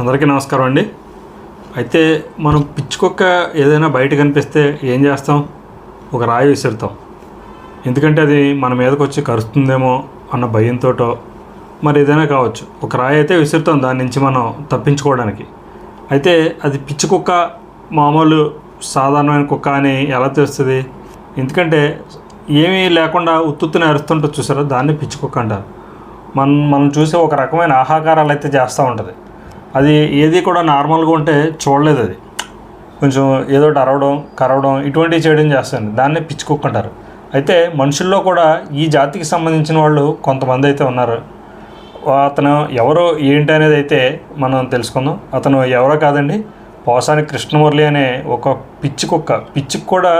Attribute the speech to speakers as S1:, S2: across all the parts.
S1: అందరికీ నమస్కారం అండి. అయితే మనం పిచ్చుకొక్క ఏదైనా బయట కనిపిస్తే ఏం చేస్తాం? ఒక రాయి విసురుతాం. ఎందుకంటే అది మన మీదకి వచ్చి కరుస్తుందేమో అన్న భయంతో మరి ఏదైనా కావచ్చు. ఒక రాయి అయితే విసురుతాం దాని నుంచి మనం తప్పించుకోవడానికి. అయితే అది పిచ్చి కుక్క మామూలు సాధారణమైన కుక్క అని ఎలా తెలుస్తుంది? ఎందుకంటే ఏమీ లేకుండా ఉత్తుత్తుని అరుస్తుంటుంది చూసారా? దాన్ని పిచ్చి కుక్క అంటారు. మనం మనం చూసే ఒక రకమైన ఆహాకారాలు అయితే చేస్తూ ఉంటుంది. అది ఏది కూడా నార్మల్గా ఉంటే చూడలేదు అది. కొంచెం ఏదో ఒకటి అరవడం కరవడం ఇటువంటివి చేయడం చేస్తుంది దాన్నే పిచ్చి కుక్క అంటారు అయితే మనుషుల్లో కూడా ఈ జాతికి సంబంధించిన వాళ్ళు కొంతమంది అయితే ఉన్నారు. అతను ఎవరో ఏంటి అనేది అయితే మనం తెలుసుకుందాం. అతను ఎవరో కాదండి. పోసాని కృష్ణమురళి అనే ఒక పిచ్చి కుక్క పిచ్చికి కూడా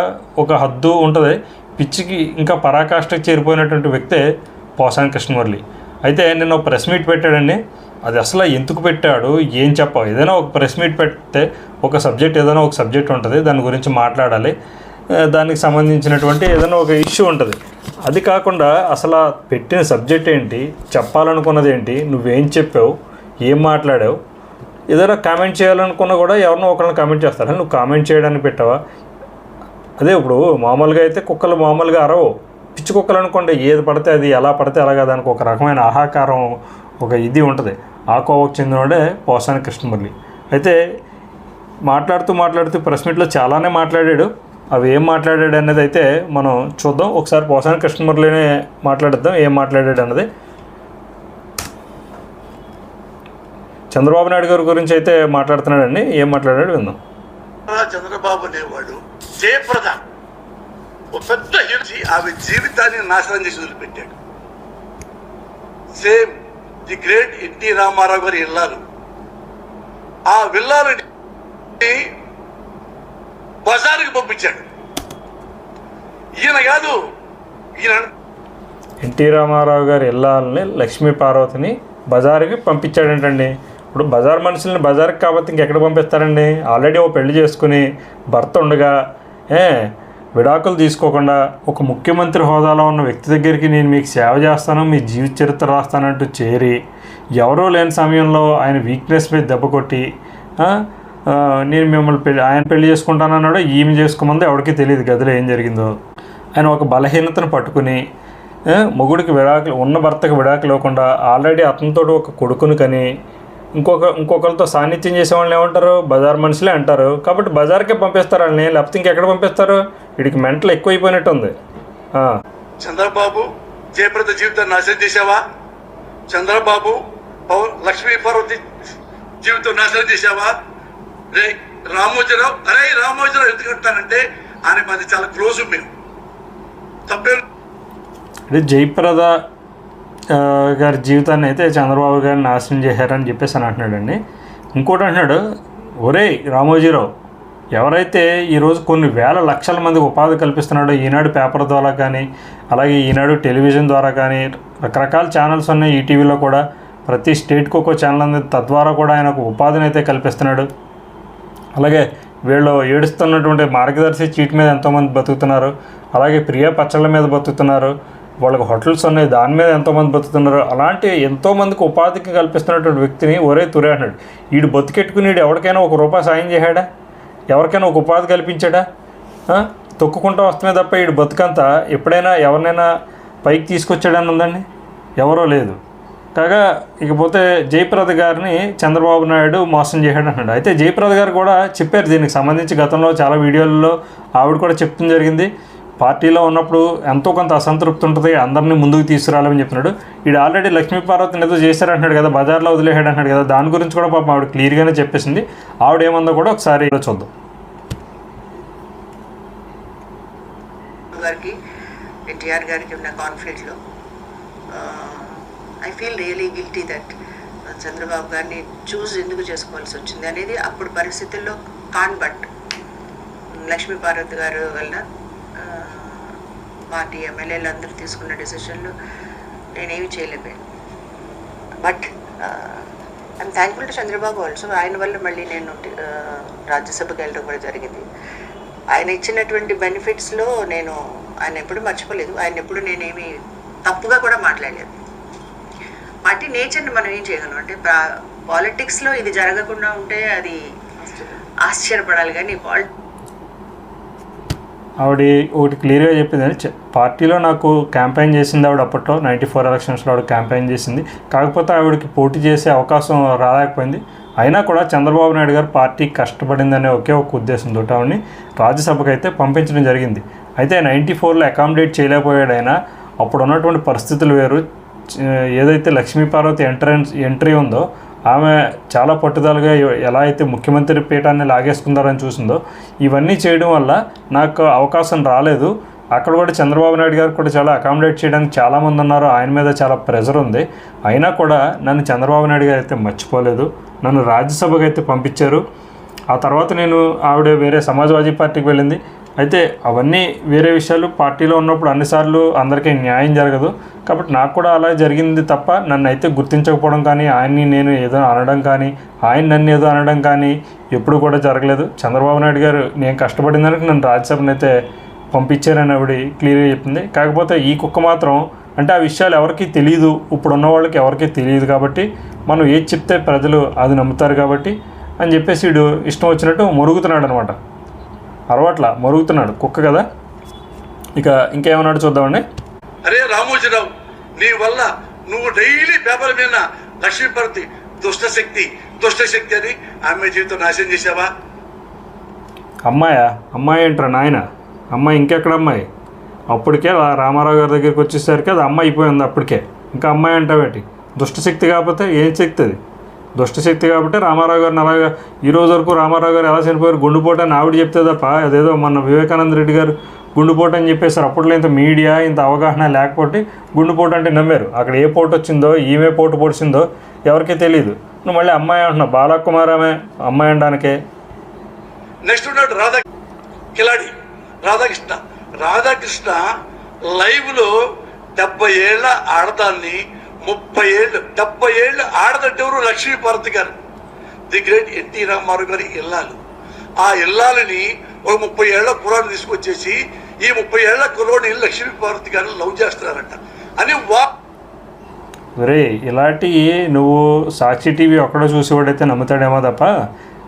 S1: ఒక హద్దు ఉంటుంది. పిచ్చికి ఇంకా పరాకాష్ఠకు చేరిపోయినటువంటి వ్యక్తే పోసాని కృష్ణమురళి. అయితే నిన్న ఒక ప్రెస్ మీట్ పెట్టాడండి. అది అసలు ఎందుకు పెట్టాడు? ఏం చెప్పావు ఏదైనా ఒక ప్రెస్ మీట్ పెడితే ఒక సబ్జెక్ట్ ఏదైనా ఒక సబ్జెక్ట్ ఉంటుంది. దాని గురించి మాట్లాడాలి. దానికి సంబంధించినటువంటి ఏదైనా ఒక ఇష్యూ ఉంటుంది. అది కాకుండా అసలు పెట్టిన సబ్జెక్ట్ ఏంటి? చెప్పాలనుకున్నది ఏంటి? నువ్వేం చెప్పావు? ఏం మాట్లాడావు? ఏదైనా కామెంట్ చేయాలనుకున్నా కూడా ఎవరినో ఒకరిని కామెంట్ చేస్తారా? నువ్వు కామెంట్ చేయడానికి పెట్టావా? అదే ఇప్పుడు మామూలుగా అయితే కుక్కలు మామూలుగా అరవు. పిచ్చి కుక్కలు అనుకోండి ఏది పడితే అది ఎలా పడితే అలాగా దానికి ఒక రకమైన ఆహాకారం ఒక ఇది ఉంటుంది. ఆ కోవకు చెందినోడే పోసాని కృష్ణమురళి. అయితే మాట్లాడుతూ మాట్లాడుతూ ప్రెస్ మీట్లో చాలానే మాట్లాడాడు. అవి ఏం మాట్లాడాడు అనేది అయితే మనం చూద్దాం. ఒకసారి పోసాని కృష్ణమురళినే మాట్లాడిద్దాం ఏం మాట్లాడాడు అన్నది. చంద్రబాబు నాయుడు గారి గురించి అయితే మాట్లాడుతున్నాడండి. ఏం మాట్లాడాడు విందాం.
S2: చంద్రబాబు అనేవాడు జయప్రద. ఒక పెద్ద హింసి ఆమె జీవితాన్ని నాశనం చేసి వదిలిపెట్టాడు. Same the great NT Rama Rao గారి ఇల్లాలు. ఆ విల్లాలని బజారుకి పంపించాడు. ఈయన కాదు ఈయన
S1: ఎన్టీ రామారావు గారి ఇల్లాలని లక్ష్మీ పార్వతిని బజారుకి పంపించాడంటండి. ఇప్పుడు బజార్ మనుషుల్ని బజార్కి కాబట్టి ఇంకెక్కడ పంపిస్తారండి? ఆల్రెడీ ఓ పెళ్ళి చేసుకుని భర్త ఉండగా ఏ విడాకులు తీసుకోకుండా ఒక ముఖ్యమంత్రి హోదాలో ఉన్న వ్యక్తి దగ్గరికి నేను మీకు సేవ చేస్తాను మీ జీవిత చరిత్ర రాస్తానంటూ చేరి ఎవరూ లేని సమయంలో ఆయన వీక్నెస్ మీద దెబ్బ కొట్టి నేను మిమ్మల్ని పెళ్ళి ఆయన పెళ్ళి చేసుకుంటానన్నాడు ఈమె చేసుకోమంది ఎవరికి తెలియదు గదిలో ఏం జరిగిందో. ఆయన ఒక బలహీనతను పట్టుకుని మొగుడికి విడాకులు ఉన్న భర్తకు విడాకులు ఇవ్వకుండా ఆల్రెడీ అతనితో ఒక కొడుకుని కని ఇంకొక ఇంకొకరితో సాన్నిధ్యం చేసే వాళ్ళని ఏమంటారు? బజార్ మనుషులే అంటారు. కాబట్టి బజార్కే పంపిస్తారు వాళ్ళని. లేకపోతే ఇంకెక్కడ పంపిస్తారు? వీడికి మెంటలు ఎక్కువైపోయినట్టు ఉంది
S2: చంద్రబాబు జయప్రద జీవితాన్ని నాశనం చేశావా? చంద్రబాబు పవన్ లక్ష్మీ పార్వతి జీవితం నాశనం చేశావా? రే రామోజీరావు అరే రామోజీరావు ఎందుకు అంటానంటే ఆయన మాది చాలా క్లోజ్ మేము. తప్పేం
S1: జయప్రద గారి జీవితాన్ని అయితే చంద్రబాబు గారిని నాశనం చేశారని చెప్పేసి అని అంటున్నాడండి. ఇంకోటి అంటున్నాడు ఒరేయ్ రామోజీరావు ఎవరైతే ఈరోజు కొన్ని వేల లక్షల మందికి ఉపాధి కల్పిస్తున్నాడో ఈనాడు పేపర్ ద్వారా కానీ అలాగే ఈనాడు టెలివిజన్ ద్వారా కానీ రకరకాల ఛానల్స్ ఉన్నాయి ఈటీవీలో కూడా ప్రతి స్టేట్కి ఒక్కో ఛానల్ ఉంది తద్వారా కూడా ఆయన ఒక ఉపాధిని అయితే కల్పిస్తున్నాడు. అలాగే వీళ్ళు ఏడుస్తున్నటువంటి మార్గదర్శి చీట్ మీద ఎంతోమంది బతుకుతున్నారు అలాగే ప్రియ పచ్చళ్ళ మీద బతుకుతున్నారు వాళ్ళకి హోటల్స్ ఉన్నాయి దాని మీద ఎంతోమంది బతుకుతున్నారు. అలాంటి ఎంతోమందికి ఉపాధికి కల్పిస్తున్నటువంటి వ్యక్తిని ఒరే తురే అన్నాడు. వీడు బతికెట్టుకుని ఎవరికైనా ఒక రూపాయి సాయం చేశాడా? ఎవరికైనా ఒక ఉపాధి కల్పించాడా? తొక్కుకుంటా వస్తమే తప్ప వీడు బతుకంతా ఎప్పుడైనా ఎవరినైనా పైకి తీసుకొచ్చాడని ఉందండి? ఎవరో లేదు. కాగా ఇకపోతే జయప్రద గారిని చంద్రబాబు నాయుడు మోసం చేశాడు అన్నాడు అయితే జయప్రద గారు కూడా చెప్పారు దీనికి సంబంధించి గతంలో చాలా వీడియోలలో ఆవిడ కూడా చెప్తుంది జరిగింది. పార్టీలో ఉన్నప్పుడు ఎంతో కొంత అసంతృప్తి ఉంటుంది అందరినీ ముందుకు తీసుకురావాలని చెప్తున్నాడు. వీడు ఆల్రెడీ లక్ష్మీ పార్వతిని ఏదో చేశారంటున్నాడు కదా బజార్లో వదిలేసాడు అంటున్నాడు కదా దాని గురించి కూడా పాపం ఆవిడ క్లియర్గానే చెప్పేసింది. ఆవిడ ఏమందో కూడా ఒకసారి చూద్దాం.
S3: గారికి ఎన్టీఆర్ గారికి ఉన్న కాన్ఫ్లిక్ట్లో I feel really guilty that Chandrababu గారిని చూస్ ఎందుకు చేసుకోవాల్సి వచ్చింది అనేది అప్పుడు పరిస్థితుల్లో కాన్ బట్ లక్ష్మీపార్వతి గారు వల్ల పార్టీ ఎమ్మెల్యేలు అందరూ తీసుకున్న డెసిషన్లు నేనేమి చేయలేకపోయాను. But I'm thankful to Chandrababu also ఆయన వల్ల మళ్ళీ నేను ఆ, రాజ్యసభకి వెళ్ళడం కూడా జరిగింది. ఆయన ఇచ్చినటువంటి బెనిఫిట్స్లో నేను ఆయన ఎప్పుడు మర్చిపోలేదు. ఆయన ఎప్పుడు నేనేమి తప్పుగా కూడా మాట్లాడలేదు. పార్టీ నేచర్ని మనం ఏం చేయగలం అంటే పాలిటిక్స్లో ఇది జరగకుండా ఉంటే అది ఆశ్చర్యపడాలి. కానీ పాలి
S1: ఆవిడ ఒకటి క్లియర్గా చెప్పింది చ- పార్టీలో నాకు క్యాంపెయిన్ చేసింది ఆవిడ అప్పట్లో నైంటీ ఫోర్ ఎలక్షన్స్లో ఆవిడ క్యాంపెయిన్ చేసింది. కాకపోతే ఆవిడకి పోటీ చేసే అవకాశం రాలేకపోయింది. అయినా కూడా చంద్రబాబు నాయుడు గారు పార్టీ కష్టపడిందనే ఒకే ఒక ఉద్దేశంతో ఆవిడని రాజ్యసభకు అయితే పంపించడం జరిగింది. అయితే నైంటీ ఫోర్లో అకామిడేట్ చేయలేకపోయాడు అప్పుడు ఉన్నటువంటి పరిస్థితులు వేరు. ఏదైతే లక్ష్మీపార్వతి ఎంట్రన్స్ ఎంట్రీ ఉందో ఆమె చాలా పట్టుదలగా ఎలా అయితే ముఖ్యమంత్రి పీఠాన్ని లాగేసుకుందారని చూసిందో ఇవన్నీ చేయడం వల్ల నాకు అవకాశం రాలేదు. అక్కడ కూడా చంద్రబాబు నాయుడు గారు కూడా చాలా అకామిడేట్ చేయడానికి చాలామంది ఉన్నారు. ఆయన మీద చాలా ప్రెజర్ ఉంది. అయినా కూడా నన్ను చంద్రబాబు నాయుడు గారు అయితే మర్చిపోలేదు. నన్ను రాజ్యసభకు అయితే పంపించారు. ఆ తర్వాత నేను ఆవిడ వేరే సమాజ్వాదీ పార్టీకి వెళ్ళింది. అయితే అవన్నీ వేరే విషయాలు. పార్టీలో ఉన్నప్పుడు అన్నిసార్లు అందరికీ న్యాయం జరగదు. కాబట్టి నాకు కూడా అలా జరిగింది తప్ప నన్ను అయితే గుర్తించకపోవడం కానీ ఆయన్ని నేను ఏదో అనడం కానీ ఆయన నన్ను ఏదో అనడం కానీ ఎప్పుడు కూడా జరగలేదు. చంద్రబాబు నాయుడు గారు నేను కష్టపడిన దానికి నన్ను రాజ్యసభను అయితే పంపించారని ఆవిడ క్లియర్గా చెప్పింది. కాకపోతే ఈ కుక్క మాత్రం అంటే ఆ విషయాలు ఎవరికీ తెలియదు ఇప్పుడు ఉన్న వాళ్ళకి ఎవరికీ తెలియదు కాబట్టి మనం ఏది చెప్తే ప్రజలు అది నమ్ముతారు కాబట్టి అని చెప్పేసి వీడు ఇష్టం వచ్చినట్టు మరుగుతున్నాడు అనమాట అరవట్ల మరుగుతున్నాడు కుక్క కదా? ఇక ఇంకేమన్నాడు చూద్దామండి.
S2: అరే రామోజీరావు నీ వల్ల నువ్వు డైలీ పేపర్ మీద లక్ష్మీపతి దుష్టశక్తి దుష్టశక్తి అని ఆమె జీవితం నాశనం చేసావా
S1: అమ్మాయా? అమ్మాయి ఏంట్రా నాయన? అమ్మాయి ఇంకెక్కడ అమ్మాయి? అప్పటికే రామారావు గారి దగ్గరికి వచ్చేసరికి అది అమ్మాయి అయిపోయింది అప్పటికే. ఇంకా అమ్మాయి అంటావేటి? దుష్టశక్తి కాకపోతే ఏం శక్తి అది? దుష్టశక్తి కాబట్టి రామారావు గారిని అలాగా ఈ రోజు వరకు రామారావు గారు ఎలా చనిపోయారు గుండుపోటు అని ఆవిడ చెప్తే తప్ప అదేదో మన వివేకానంద రెడ్డి గారు గుండుపోటు అని చెప్పేసారు అప్పట్లో ఇంత మీడియా ఇంత అవగాహన లేకపోతే గుండుపోటు అంటే నమ్మారు. అక్కడ ఏ పోటు వచ్చిందో ఈమె పోటు పొడిచిందో ఎవరికీ తెలియదు నువ్వు మళ్ళీ అమ్మాయి అంటున్నావు బాలకుమార్ ఆమె అమ్మాయి అనడానికే.
S2: నెక్స్ట్ ఉన్నాడు రాధా కిలాడి రాధాకృష్ణ. రాధాకృష్ణ లైవ్లో డెబ్బై ఏళ్ళ ఆడదాన్ని ముప్పై ఏళ్ళు డెబ్బై ఏళ్ళు ఆడదంటే ఎవరు లక్ష్మీ భారతి గారు. ది గ్రేట్ ఎన్టీ రామారావు గారి ఇల్లాలు. ఆ ఇల్లాలని ఒక ముప్పై ఏళ్ళ కురాన్ని తీసుకొచ్చేసి ఈ ముప్పై ఏళ్ళ కులోని లక్ష్మీ భారతి గారిని లవ్ చేస్తున్నారంట. అని వా
S1: రే ఇలాంటి నువ్వు సాక్షి టీవీ ఒక్కడో చూసేవాడైతే నమ్ముతాడేమో తప్ప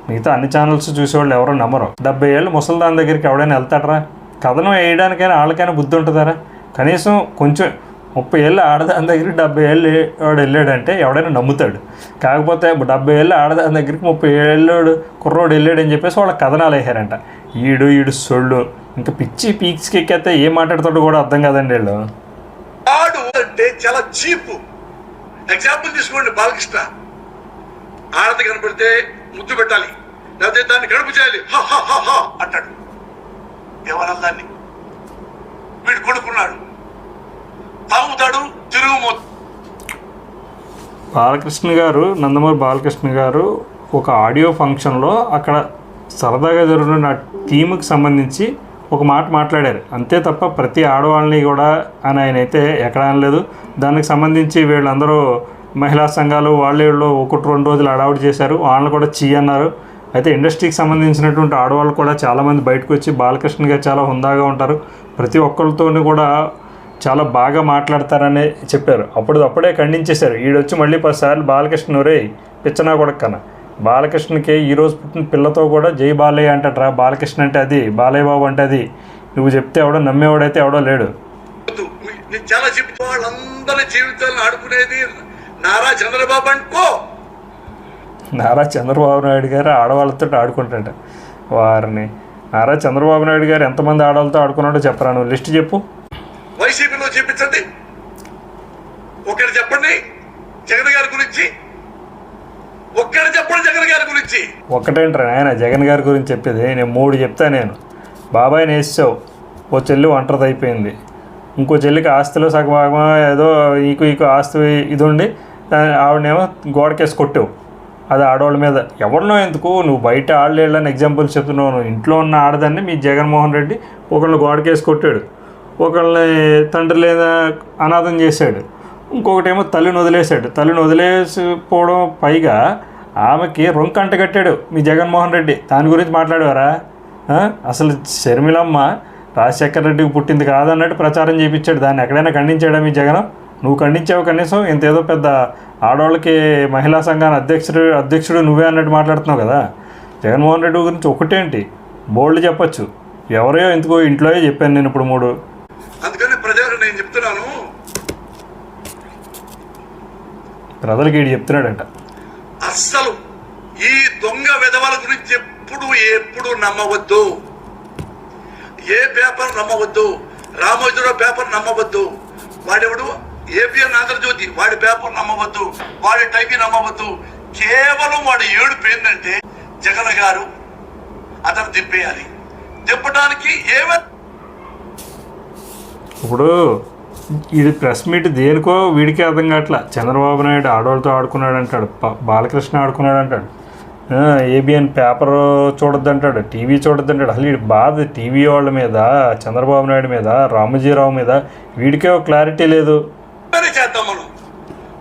S1: మిగతా అన్ని ఛానల్స్ చూసేవాళ్ళు ఎవరో నమ్మరు. డెబ్బై ఏళ్ళు ముసల్దాన్ దగ్గరికి ఎవడైనా వెళ్తాడరా? కథనం వేయడానికైనా వాళ్ళకైనా బుద్ధి ఉంటుందారా? కనీసం కొంచెం ముప్పై ఏళ్ళు ఆడదాని దగ్గరికి డెబ్బై ఏళ్ళు వాడు వెళ్ళాడంటే ఎవడైనా నమ్ముతాడు. కాకపోతే డెబ్బై ఏళ్ళు ఆడదాని దగ్గరికి ముప్పై ఏళ్ళోడు కుర్రోడు వెళ్ళాడని చెప్పేసి వాళ్ళ కథనాలు వేసారంట ఈడు ఈడు సొళ్ళు ఇంకా పిచ్చి పీక్స్కి ఎక్కేస్తే ఏం మాట్లాడతాడు కూడా అర్థం కాదండి వీళ్ళు.
S2: అంటే చాలా చీప్. ఎగ్జాంపుల్ తీసుకోండి బాలకృష్ణ. ఆడది కనపడితే ముద్దు పెట్టాలి. లేకపోతే దాన్ని గడుపు చేయాలి. అంటాడు. ఎవరన్నా దాన్ని వీడు కొడుకున్నాడు. తాగుతాడు తిరుగు
S1: బాలకృష్ణ గారు నందమూరి బాలకృష్ణ గారు ఒక ఆడియో ఫంక్షన్లో అక్కడ సరదాగా జరుగుతున్న టీముకి సంబంధించి ఒక మాట మాట్లాడారు. అంతే తప్ప ప్రతి ఆడవాళ్ళని కూడా అని ఆయన అయితే ఎక్కడ అనలేదు. దానికి సంబంధించి వీళ్ళందరూ మహిళా సంఘాలు వాళ్ళు వీళ్ళు ఒకటి రెండు రోజులు అడావుడి చేశారు. వాళ్ళని కూడా చీ అన్నారు. అయితే ఇండస్ట్రీకి సంబంధించినటువంటి ఆడవాళ్ళు కూడా చాలామంది బయటకు వచ్చి బాలకృష్ణ గారు చాలా హుందాగా ఉంటారు. ప్రతి ఒక్కరితోనూ కూడా చాలా బాగా మాట్లాడతారని చెప్పారు. అప్పుడు అప్పుడే ఖండించేశారు. ఈడొచ్చి మళ్ళీ పదిసార్లు బాలకృష్ణ ఒరే పిచ్చనా కొడక్కన. బాలకృష్ణకి ఈరోజు పుట్టిన పిల్లతో కూడా జై బాలయ్య అంటారా బాలకృష్ణ అంటే అది బాలయ్య బాబు అంటే అది. నువ్వు చెప్తే ఎవడో నమ్మేవాడైతే ఎవడో లేడు.
S2: చాలా చెప్తా వాళ్ళందరి జీవితాలను ఆడుకునేది నారా చంద్రబాబు అనుకో.
S1: నారా చంద్రబాబు నాయుడు గారు ఆడవాళ్ళతో ఆడుకుంటాడ వారిని నారా చంద్రబాబు నాయుడు గారు ఎంతమంది ఆడవాళ్ళతో ఆడుకున్నాడో చెప్పరా. నువ్వు లిస్ట్ చెప్పు.
S2: వైసీపీలో చూపించండి. ఒకటి చెప్పండి జగన్ గారి గురించి. ఒక్కటి చెప్పండి జగన్ గారి గురించి.
S1: ఒక్కటేంట్రా ఆయన జగన్ గారి గురించి చెప్పేది నేను మూడు చెప్తా నేను. బాబాయ్ నేసావు ఓ చెల్లి ఒంటరిది అయిపోయింది. ఇంకో చెల్లికి ఆస్తిలో సగభాగం ఏదో ఈకు ఈకు ఆస్తి ఇది ఉండి ఆవిడనేమో గోడకేసి కొట్టావు. అది ఆడవాళ్ళ మీద. ఎవరినో ఎందుకు? నువ్వు బయట ఆడలేళ్ళని ఎగ్జాంపుల్ చెప్తున్నావు. ఇంట్లో ఉన్న ఆడదాన్ని మీ జగన్మోహన్ రెడ్డి ఒకళ్ళు గోడకేసి కొట్టాడు. ఒకళ్ళని తండ్రి లేదా అనాథం చేశాడు. ఇంకొకటేమో తల్లిని వదిలేశాడు. తల్లిని వదిలేసిపోవడం పైగా ఆమెకి రొంకంట కట్టాడు మీ జగన్మోహన్ రెడ్డి. దాని గురించి మాట్లాడేవారా? అసలు షర్మిలమ్మ రాజశేఖర రెడ్డికి పుట్టింది కాదన్నట్టు ప్రచారం చేయించాడు దాన్ని ఎక్కడైనా ఖండించాడా మీ జగన్? నువ్వు ఖండించావు కనీసం ఇంత ఏదో పెద్ద ఆడవాళ్ళకి మహిళా సంఘాన్ని అధ్యక్షుడు అధ్యక్షుడు నువ్వే అన్నట్టు మాట్లాడుతున్నావు కదా. జగన్మోహన్ రెడ్డి గురించి ఒకటేంటి? బోల్డ్ చెప్పచ్చు. ఎవరో ఎందుకో ఇంట్లో చెప్పాను నేను ఇప్పుడు మూడు
S2: అందుకని ప్రజలకు నేను చెప్తున్నాను
S1: ప్రజలకి ఈడు చెప్తున్నాడంట.
S2: అస్సలు ఈ దొంగ విధవల గురించి ఎప్పుడు ఎప్పుడు నమ్మవద్దు. ఏ పేపర్ నమ్మవద్దు. రామోజీరావు పేపర్ నమ్మవద్దు. వాడెవడు? ఏపీఎన్ ఆంధ్రజ్యోతి వాడి పేపర్ నమ్మవద్దు. వాడి టైపీ నమ్మవద్దు. కేవలం వాడి ఏడుపు ఏంటంటే జగన్ గారు అతను దింపేయాలి దింపడానికి ఏమైనా
S1: ఇప్పుడు ఇది ప్రెస్ మీట్ దేనికో వీడికే అర్థం కావట్లా. చంద్రబాబు నాయుడు ఆడవాళ్ళతో ఆడుకున్నాడు అంటాడు. బాలకృష్ణ ఆడుకున్నాడు అంటాడు. ఏబిఎన్ పేపర్ చూడొద్దు అంటాడు. టీవీ చూడొద్దు అంటాడు. అసలు బాధ టీవీ వాళ్ళ మీద చంద్రబాబు నాయుడు మీద రామజీరావు మీద వీడికే ఒక క్లారిటీ లేదు.
S2: పని చేద్దాం మనం.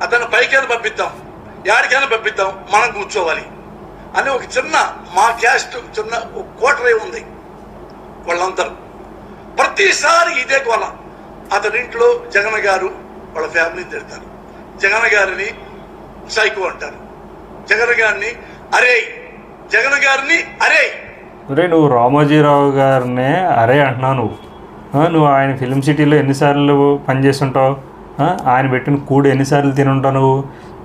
S2: అతను పైకైనా పంపిద్దాం? యాడికైనా పంపిద్దాం. మనం కూర్చోవాలి. అని ఒక చిన్న మా క్యాస్ట్ చిన్న కోటరే ఉంది. వాళ్ళందరూ. ప్రతిసారి ఇదే కోల. అతడింట్లో జగన్ గారు వాళ్ళ ఫ్యామిలీని తిడతారు. జగన్ గారిని సైకో అంటారు. జగన్ గారిని అరే జగన్ గారిని అరే.
S1: అరే నువ్వు రామోజీరావు గారినే అరే అంటున్నావు నువ్వు. నువ్వు ఆయన ఫిలిం సిటీలో ఎన్నిసార్లు పనిచేస్తుంటావు? ఆయన పెట్టిన కూడు ఎన్నిసార్లు తినుంటావు నువ్వు?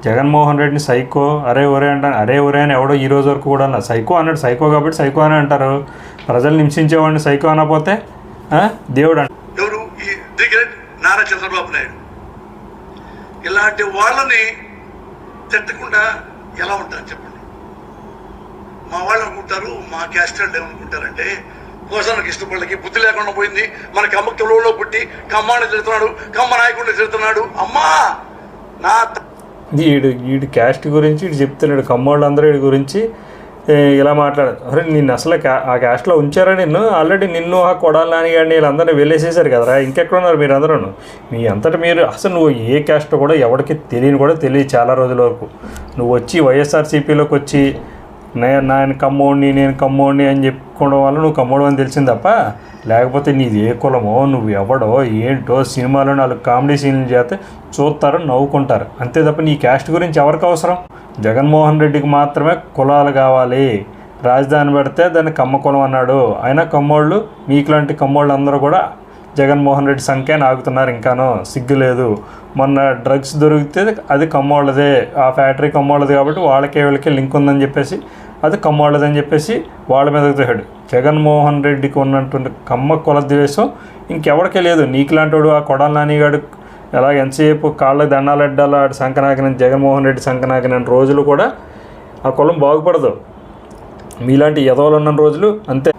S1: జగన్మోహన్ రెడ్డిని సైకో అరే ఒరే అంటాను అరే ఒరే అని ఎవడో ఈ రోజు వరకు కూడా సైకో అన్నాడు సైకో కాబట్టి సైకో అని అంటారు. ప్రజలు హింసించేవాడిని సైకో అనకపోతే దేవుడు అంట
S2: ది గ్రేట్ నారా చంద్రబాబు నాయుడు. ఇలాంటి వాళ్ళని తిట్టకుండా ఎలా ఉంటారు చెప్పండి? మా వాళ్ళు అనుకుంటారు మా క్యాస్ట్ వాళ్ళు ఏమనుకుంటారంటే కోసానికి ఇష్టపడలకి బుద్ధి లేకుండా పోయింది మన కమ్మ తెలుగులో పుట్టి కమ్మాని తిడుతున్నాడు కమ్మ నాయకుడిని తిడుతున్నాడు. అమ్మా! నా త-
S1: వీడు క్యాస్ట్ గురించి వీడు చెప్తున్నాడు. కమ్మోళ్ళందరూ వీడి గురించి ఇలా మాట్లాడారు అరే నిన్ను అసలు ఆ క్యాస్ట్లో ఉంచారా నిన్ను? ఆల్రెడీ నిన్ను ఆ కొడాలి నాని కానీ వీళ్ళందరినీ వెళ్ళేసేసారు కదరా. ఇంకెక్కడ ఉన్నారు మీరు అందరూ మీ అంతటా మీరు అసలు నువ్వు ఏ క్యాస్ట్ కూడా ఎవరికి తెలియని కూడా తెలియదు చాలా రోజుల వరకు. నువ్వు వచ్చి వైఎస్ఆర్సీపీలోకి వచ్చి నేను నాయన కమ్మోడిని నేను కమ్మోడిని అని చెప్పుకోవడం వల్ల నువ్వు కమ్మోడు అని తెలిసింది తప్ప లేకపోతే నీది ఏ కులమో నువ్వు ఎవడో ఏంటో సినిమాలో నాలుగు కామెడీ సీన్లు చేస్తే చూస్తారు నవ్వుకుంటారు. అంతే తప్ప నీ క్యాస్ట్ గురించి ఎవరికి అవసరం? జగన్మోహన్ రెడ్డికి మాత్రమే కులాలు కావాలి. రాజధాని పెడితే దాన్ని కమ్మకులం అన్నాడు. అయినా కమ్మోళ్ళు మీకులాంటి కమ్మోళ్ళు అందరూ కూడా జగన్మోహన్ రెడ్డి సంఖ్య ఆగుతున్నారు ఇంకానో. సిగ్గు లేదు. మొన్న డ్రగ్స్ దొరికితే అది కమ్మోళ్ళదే. ఆ ఫ్యాక్టరీ కమ్మోళ్ళది కాబట్టి వాళ్ళకే వీళ్ళకే లింక్ ఉందని చెప్పేసి అది కమ్మోళ్ళదని చెప్పేసి వాళ్ళ మీద తోహాడు జగన్మోహన్ రెడ్డికి ఉన్నటువంటి కమ్మ కుల ద్వేషం ఇంకెవరికే లేదు. నీకులాంటోడు ఆ కొడాల నానిగాడు ఎలా ఎంతసేపు కాళ్ళకి దండాలు ఎడ్డాలో ఆడు సంకనాకిన జగన్మోహన్ రెడ్డి సంకనాకిన రోజులు కూడా ఆ కులం బాగుపడదు. మీలాంటి ఎదవలు ఉన్న రోజులు అంతే.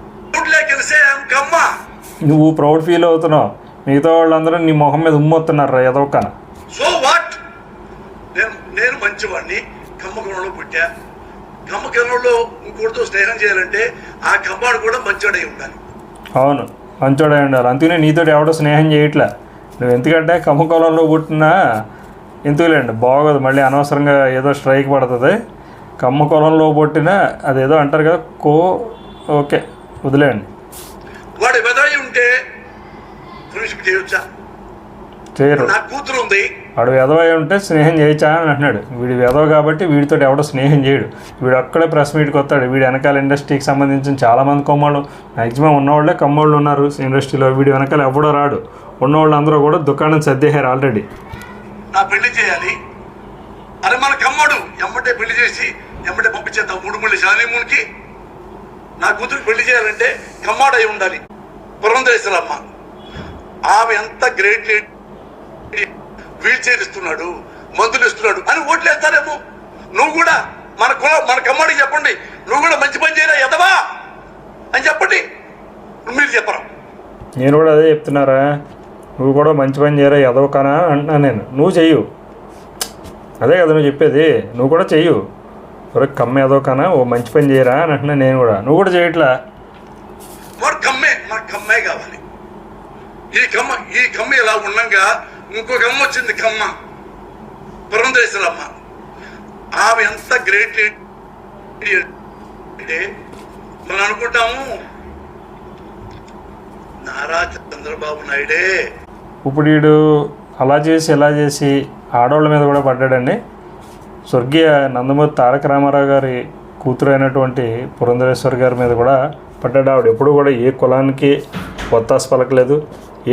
S1: నువ్వు ప్రౌడ్ ఫీల్ అవుతున్నావు. మిగతా వాళ్ళందరూ నీ మొహం మీద ఉమ్మొస్తున్నారు ఎదవకన
S2: సో వాట్ నేను మంచివాడిని. కమ్మకంలో పుట్టా. కమ్మకంలో ఇంకోటితో స్నేహం చేయాలంటే ఆ కమ్మాడు కూడా మంచివాడై ఉండాలి.
S1: అవును మంచోడే ఉండాలి. అందుకనే నీతో ఎవడో స్నేహం చేయట్లే. నువ్వు ఎందుకంటే కమ్మకొలంలో పుట్టినా ఎందుకులేండి బాగోదు. మళ్ళీ అనవసరంగా ఏదో స్ట్రైక్ పడుతుంది. కమ్మ కులంలో పుట్టినా అదేదో అంటారు కదా కో ఓకే వదిలేయండి.
S2: వాడు ఉంటే ఫ్రెండ్షిప్ చేయొచ్చా?
S1: చేయరు.
S2: నా కూతురు ఉంది.
S1: వాడు వెధవ ఉంటే స్నేహం చేయొచ్చా అని అంటున్నాడు. వీడు వెధవ కాబట్టి వీడితో ఎవడో స్నేహం చేయడు. వీడు అక్కడే ప్రెస్ మీట్కి వస్తాడు. వీడి వెనకాల ఇండస్ట్రీకి సంబంధించిన చాలామంది కొమ్మోళ్ళు మ్యాక్సిమం ఉన్నవాళ్ళే కమ్మోళ్ళు ఉన్నారు. ఇండస్ట్రీలో వీడి వెనకాల ఎవడో రాడు. ఉన్నవాళ్ళు అందరూ కూడా దుకాణం సర్దేశారు ఆల్రెడీ.
S2: నా పెళ్ళి చేయాలి. అరే మన కమ్మడు ఎమ్మటే పెళ్ళి చేసి ఎమ్మటే పంపించేద్దాం మూడు మళ్ళీ శాలీమూన్కి. నా కూతురు పెళ్ళి చేయాలంటే కమ్మాడై ఉండాలి. పురంధరేశ్వరమ్మ. ఆమె ఎంత గ్రేట్ వీల్ చైర్ ఇస్తున్నాడు మందులు ఇస్తున్నాడు. అని ఓట్లేస్తారేమో నువ్వు కూడా మన కుల మన కమ్మడికి చెప్పండి. నువ్వు కూడా మంచి పని చేయరా ఎదవా అని చెప్పండి. మీరు చెప్పరా?
S1: నేను కూడా అదే చెప్తున్నారా? నువ్వు కూడా మంచి పని చేయరా ఎదవకానా అంటున్నాను నేను. నువ్వు చెయ్యు. అదే కదా నువ్వు చెప్పేది. నువ్వు కూడా చెయ్యు. ఒరే కమ్మ ఎదవకానా ఓ మంచి పని చేయరా అని అంటున్నాను నేను కూడా. నువ్వు కూడా చేయట్లా?
S2: కమ్మే నాకు కమ్మే కావాలి. ఈ కమ్మ ఈ కమ్మ ఇలా ఉండంగా ఇంకో కమ్మ వచ్చింది కమ్మ. పురంధరేశ్వరమ్మ. ఆమె ఎంత గ్రేట్ అంటే మనం అనుకుంటాము నారా చంద్రబాబు నాయుడే.
S1: ఇప్పుడు వీడు అలా చేసి ఇలా చేసి ఆడవాళ్ళ మీద కూడా పడ్డాడండి. స్వర్గీయ నందమూరి తారక రామారావు గారి కూతురు అయినటువంటి పురంధరేశ్వర్ గారి మీద కూడా పడ్డాడు. ఆవిడ ఎప్పుడు కూడా ఏ కులానికి ఒత్తాసు పలకలేదు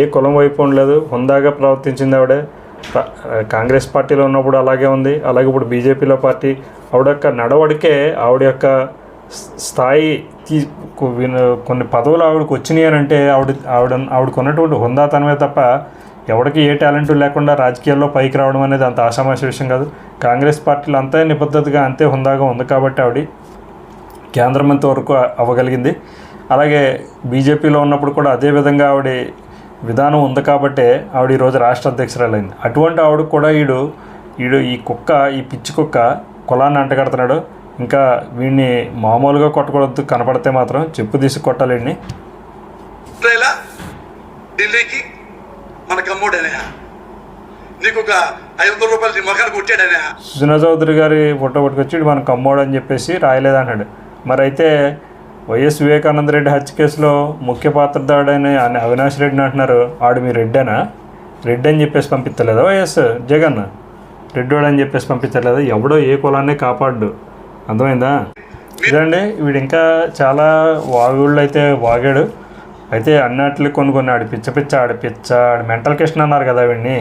S1: ఏ కులం వైపు ఉండలేదు. హుందాగా ప్రవర్తించింది ఆవిడ. కాంగ్రెస్ పార్టీలో ఉన్నప్పుడు అలాగే ఉంది. అలాగే ఇప్పుడు బీజేపీలో పార్టీ. ఆవిడ యొక్క నడవడికే ఆవిడ యొక్క స్థాయి తీ కొన్ని పదవులు ఆవిడకి వచ్చినాయి అని అంటే ఆవిడ ఆవిడ ఆవిడకు ఉన్నటువంటి హుందాతనమే తప్ప ఎవరికి ఏ టాలెంట్ లేకుండా రాజకీయాల్లో పైకి రావడం అనేది అంత ఆషామాషి విషయం కాదు. కాంగ్రెస్ పార్టీలు అంతే నిబద్ధతగా అంతే హుందాగా ఉంది కాబట్టి ఆవిడ కేంద్ర మంత్రి వరకు అవ్వగలిగింది. అలాగే బీజేపీలో ఉన్నప్పుడు కూడా అదే విధంగా ఆవిడ విధానం ఉంది కాబట్టే ఆవిడ ఈరోజు రాష్ట్ర అధ్యక్షురాలైంది. అటువంటి ఆవిడ కూడా ఈడు ఈడు ఈ కుక్క ఈ పిచ్చి కుక్క కులాన్ని అంటగడుతున్నాడు. ఇంకా వీడిని మామూలుగా కొట్టకూడదు కనపడితే మాత్రం చెప్పు తీసి కొట్టాలి వీడిని.
S2: ఢిల్లీకి మన కమ్మోడనే నీకు ఒక ఐదు వందల రూపాయలు నీ మొఖానికి కొట్టాడనే
S1: సుజనా చౌదరి గారి ఫోటో పట్టుకొచ్చి "ఈడు మన కమ్మోడు అని చెప్పేసి రాయలేదన్నాడు మరి అయితే వైఎస్ వివేకానంద రెడ్డి హత్య కేసులో ముఖ్య పాత్రధారుడైన ఆయన అవినాష్ రెడ్డిని అంటున్నారు. ఆడు మీ రెడ్డేనా? రెడ్డి అని చెప్పేసి పంపించలేదా వైఎస్? జగన్? రెడ్డోడు అని చెప్పేసి పంపించలేదా ఎవడో ఏ కులాన్ని కాపాడు అర్థమైందా? ఇదండి వీడు ఇంకా చాలా వాగుళ్ళు అయితే వాగాడు. అయితే అన్నట్లు కొన్ని కొన్ని ఆడి పిచ్చ పిచ్చ ఆడి పిచ్చ ఆడి మెంటల్ కృష్ణ అన్నారు కదా వీడిని.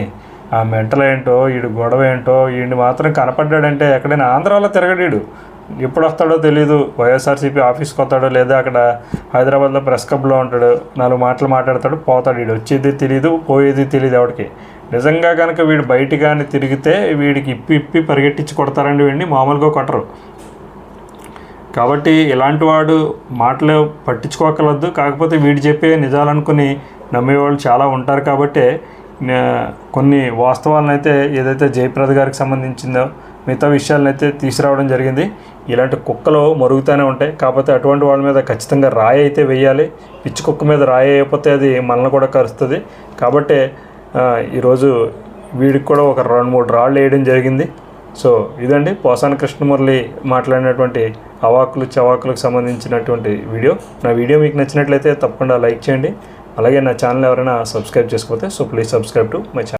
S1: ఆ మెంటల్ ఏంటో వీడు గొడవ ఏంటో వీడిని మాత్రం కనపడ్డాడంటే ఎక్కడైనా ఆంధ్రాలో తిరగడీడు ఎప్పుడు వస్తాడో తెలియదు వైఎస్ఆర్సీపీ ఆఫీస్కి వస్తాడో లేదా అక్కడ హైదరాబాద్లో ప్రెస్ క్లబ్లో ఉంటాడు. నాలుగు మాటలు మాట్లాడతాడు పోతాడు వీడు. వచ్చేది తెలియదు పోయేది తెలియదు ఎవడికి. నిజంగా కనుక వీడు బయట కానీ తిరిగితే వీడికి ఇప్పి ఇప్పి పరిగెట్టించి కొడతారండి వీడిని. మామూలుగా కొట్టరు. కాబట్టి ఇలాంటి వాడు మాటలు పట్టించుకోకలద్దు. కాకపోతే వీడు చెప్పే నిజాలనుకుని నమ్మేవాళ్ళు చాలా ఉంటారు కాబట్టి కొన్ని వాస్తవాలను అయితే ఏదైతే జయప్రద గారికి సంబంధించిందో మిగతా విషయాలను అయితే తీసుకురావడం జరిగింది. ఇలాంటి కుక్కలు మరుగుతూనే ఉంటాయి. కాకపోతే అటువంటి వాళ్ళ మీద ఖచ్చితంగా రాయి అయితే వేయాలి. పిచ్చి కుక్క మీద రాయి అయిపోతే అది మనల్ని కూడా కరుస్తుంది. కాబట్టి ఈరోజు వీడికి కూడా ఒక రెండు మూడు రాళ్ళు వేయడం జరిగింది. సో ఇదండి పోసాన కృష్ణమురళి మాట్లాడినటువంటి అవాకులు చవాకులకు సంబంధించినటువంటి వీడియో. నా వీడియో మీకు నచ్చినట్లయితే తప్పకుండా లైక్ చేయండి. అలాగే నా ఛానల్ ఎవరైనా సబ్స్క్రైబ్ చేసుకోకపోతే so please subscribe to my channel